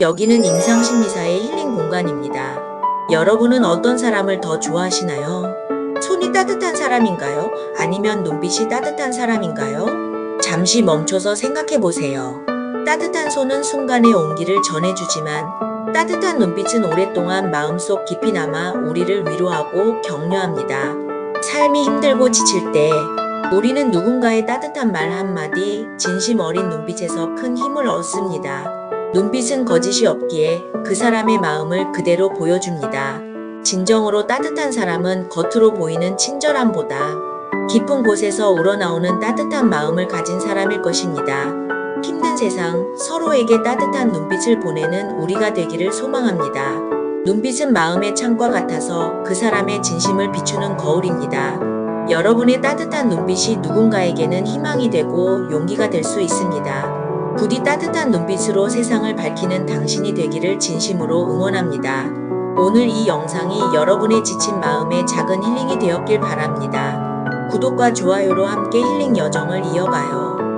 여기는 임상심리사의 힐링 공간입니다. 여러분은 어떤 사람을 더 좋아하시나요? 손이 따뜻한 사람인가요? 아니면 눈빛이 따뜻한 사람인가요? 잠시 멈춰서 생각해 보세요. 따뜻한 손은 순간의 온기를 전해주지만 따뜻한 눈빛은 오랫동안 마음속 깊이 남아 우리를 위로하고 격려합니다. 삶이 힘들고 지칠 때 우리는 누군가의 따뜻한 말 한마디, 진심 어린 눈빛에서 큰 힘을 얻습니다. 눈빛은 거짓이 없기에 그 사람의 마음을 그대로 보여줍니다. 진정으로 따뜻한 사람은 겉으로 보이는 친절함보다 깊은 곳에서 우러나오는 따뜻한 마음을 가진 사람일 것입니다. 힘든 세상 서로에게 따뜻한 눈빛을 보내는 우리가 되기를 소망합니다. 눈빛은 마음의 창과 같아서 그 사람의 진심을 비추는 거울입니다. 여러분의 따뜻한 눈빛이 누군가에게는 희망이 되고 용기가 될 수 있습니다. 부디 따뜻한 눈빛으로 세상을 밝히는 당신이 되기를 진심으로 응원합니다. 오늘 이 영상이 여러분의 지친 마음에 작은 힐링이 되었길 바랍니다. 구독과 좋아요로 함께 힐링 여정을 이어가요.